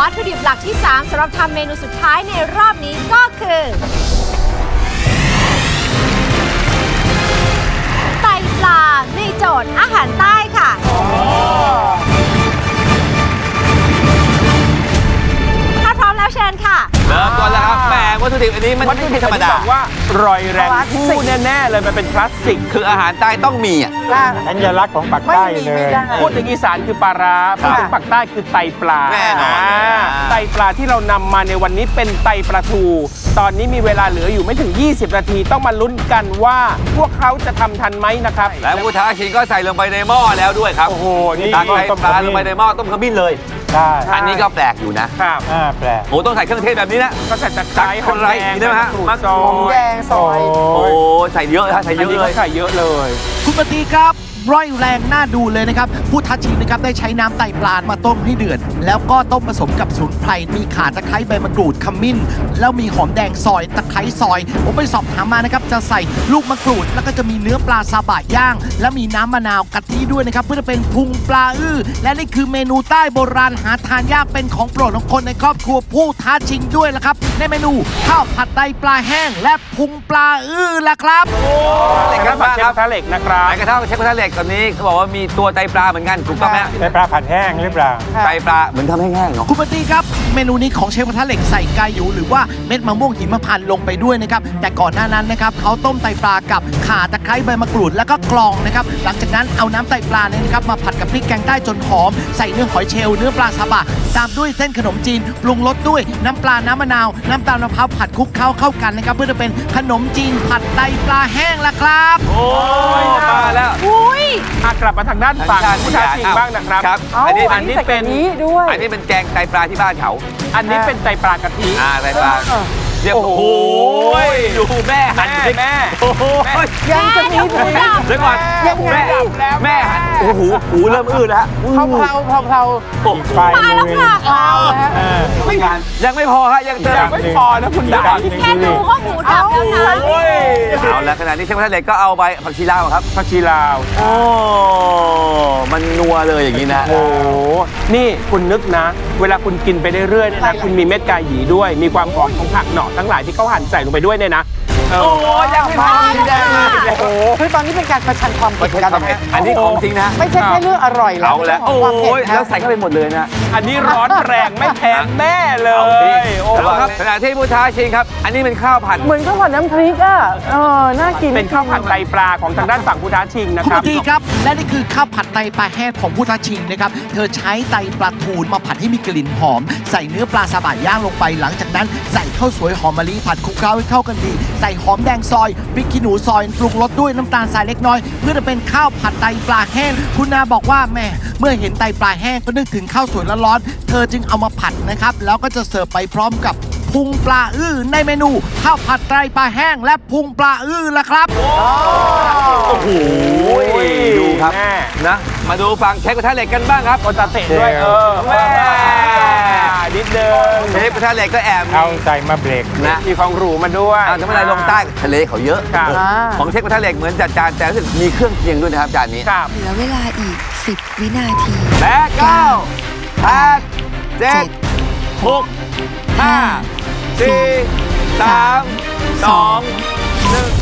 วัตถุดิบหลักที่ 3สำหรับทำเมนูสุดท้ายในรอบนี้ก็คือ ไตปลาในโจทย์อาหารใต้ค่ะ ถ้าพร้อมแล้วเชิญค่ะ วัตถุดิบอันนี้มันวัตถุดิบธรรมดาบอกว่ารอยแรงคู่แน่ๆเลยมันเป็นคลาสสิก คืออาหารใต้ต้องมีอะสัญลักษณ์ของปากใต้เลยพูดถึงอีสานคือปลาร้าพูดถึงปากใต้คือไตปลาแน่นอนาไตปลาที่เรานำมาในวันนี้เป็นไตปลาทู ตอนนี้มีเวลาเหลืออยู่ไม่ถึง 20 นาทีต้องมาลุ้นกันว่าพวกเขาจะทำทันไหมนะครับ และผู้ท้าชิงก็ใส่ลงไปในหม้อแล้วด้วยครับโอ้โหนี่ตักไตปลาลงไปในหม้อต้มขมิ้นเลยใช่ใช่อันนี้ก็แปลกอยู่นะครับอ่าแปลก โอ้ต้องใส่เครื่องเทศแบบนี้นะ ก็ใส่ตะไคร้คนไร้อย่างนี้ได้ไหมฮะ มะกรูดซอยแดงซอย โอ้ใส่เยอะฮะใส่อันเยอะนี้เลก็ย ใส่เยอะเลย คุณปฏิครับ ร่อยแรงน่าดูเลยนะครับผู้ท้าชิงนะครับได้ใช้น้ำไตปลามาต้มให้เดือด แล้วก็ต้มผสมกับสมุนไพรมีข่าตะไคร้ใบมะกรูดขมิ้น แล้วมีหอมแดงซอยตะไคร้ซอย ผมไปสอบถามมานะครับจะใส่ลูกมะกรูด แล้วก็จะมีเนื้อปลาซาบะย่าง และมีน้ำมะนาวกะทิด้วยนะครับเพื่อจะเป็นพุงปลาอื้อและนี่คือเมนูใต้โบราณหาทานยากเป็นของโปรดของคนในครอบครัวผู้ท้าชิงด้วยละครับ ในเมนูข้าวผัดไตปลาแห้ง และพุงปลาอื้อละครับเหล็กกกระระทะทะเชคฟรับกระทะเหล็กนะครับไก่กระทะเชฟกระทะเหล็กตอนนี้เขาบอกว่ามีตัวไตปลาเหมือนกันถูกต้องไหมฮะใช้ปลาผัดแห้งหรือเปล่า ไตปลาเหมือนทำให้แห้งเนาะ คุณปฏิครับ เมนูนี้ของเชฟกระทะเหล็กใส่ไกายูหรือว่าเม็ดมะม่วงหิมพานต์ลงไปด้วยนะครับ แต่ก่อนหน้านั้นนะครับเขาต้มไตปลากับข่าตะไคร้ใบมะกรูดแล้วก็กรองนะครับ หลังจากนั้นเอาน้ำไตปลาเนี่ยนะครับมาผัดกับพริกแกงใต้จนหอม ใส่เนื้อหอยเชลล์เนื้อปลาซาบะ ตามด้วยเส้นขนมจีนปรุงรสด้วยน้ำปลาน้ำมะนาว น้ำตาลมะพร้าวผัดคลุกเคล้าเข้ากันนะครับเพื่อจะเป็นขนมจีนผัดไตปลาแห้งละครับ โอ้ยมาแล้ว อุ้ย อะกลับมาทางด้านฝั่งผู้ท้าชิงบ้างนะครับครับอันนี้อันนี้เป็นอันนี้เป็นแกงไตปลาที่บ้านเขา อันนี้เป็นไตปลากะทิอ่าไตปลาเรียกโอ้โอ้โหโหดูแม่หันแม่พริกแม่ โอ้โหยังจะมีหมูดับเดี๋ยวก่อนยังไง แม่แล้ว แม่หันโอ้โหหูเริ่มอื้อแล้วฮะเพลาเพลาเพลาเพลาโอ้โหปลายมาแล้วมือค่ะ ไม่งานยังไม่พอฮะยังเติยังมไม่พอนะคุณดาแค่ดูก็หมูดับแล้วนะโอ้ยเอาแล้วขณะนี้เชฟกระทะเหล็กก็เอาใบผักชีลาวครับผักชีลาวโอ้มันนัวเลยอย่างนี้นะโอ้โหนี่คุณนึกนะ เวลาคุณกินไปเรื่อยๆเนี่ยนะคุณมีเม็ดกาหยีด้วย มีความหอมของผักหน่อทั้งหลายที่เขาหั่นใส่ลงไปด้วยเนี่ยนะเออ โอ้ยังไม่พอแดงเลยโอ้โหคือตอนนี้เป็นการประชันความไม่เผ็ดใช่กันความเผ็ดอันนี้ของจริงนะ ไม่ใช่แค่เรื่องอร่อยแล้วเอาแล้วเรื่องของความเผ็ดโอ้ยนะแล้วใส่เข้าไปหมดเลยนะ อันนี้ร้อนแรงไม่แพ้แม่เลเอาสิยโอ้แล้วครับขณะที่ผู้ท้าชิงครับ อันนี้เป็นข้าวผัด เหมือนข้าวผัดน้ำพริกอะเออน่ากิน เป็นข้าวผัดไตปลาของทางด้านฝั่งผู้ท้าชิงนะคุณคปรับฏิครับ และนี่คือข้าวผัดไตปลาแห้งของผู้ท้าชิงนะครับ เธอใช้ไตปลาทูนมาผัดให้มีกลิ่นหอม ใส่เนื้อปลาซาบะย่างลงไป หลังจากนั้นใส่ข้าวสวยหอมมะลิผัดคลุกเคล้าให้เข้ากันดี ใส่หอมแดงซอยพริกขี้หนูซอยปรุงรสด้วยน้ำตาลทรายเล็กน้อย เพื่อจะเป็นข้าวผัดไตปลาแห้ง คุณนาบอกว่าแหม่เมื่อเห็นไตปลาแห้งก็นึกถึงข้าวสวยร้อนๆเธอจึงเอามาผัดนะครับ แล้วก็จะเสิร์ฟไปพร้อมกับพุงปลาอื้อในเมนูข้าวผัดไตปลาแห้งและพุงปลาอื้อละครับ โอ้โหดูครับแม่นะ มาดูฝั่งเชฟกระทะเหล็กกันบ้างครับโอตาเตะด้วยเออแม่ นิดเดิมเชฟกระทะเหล็กก็แอบเอาใจมาเบรกนะมีของหรูมาด้วยอ่าทำไมลงใต้ทะเลเขาเยอะครับเออของเชฟกระทะเหล็กเหมือนจัดจานแต่รู้สึกมีเครื่องเคียงด้วยนะครับจานนี้ครับเหลือเวลาอีก 10 วินาทีแปดเก้าแปดเจ็ดหกห้าสี่สามสองหนึ่ง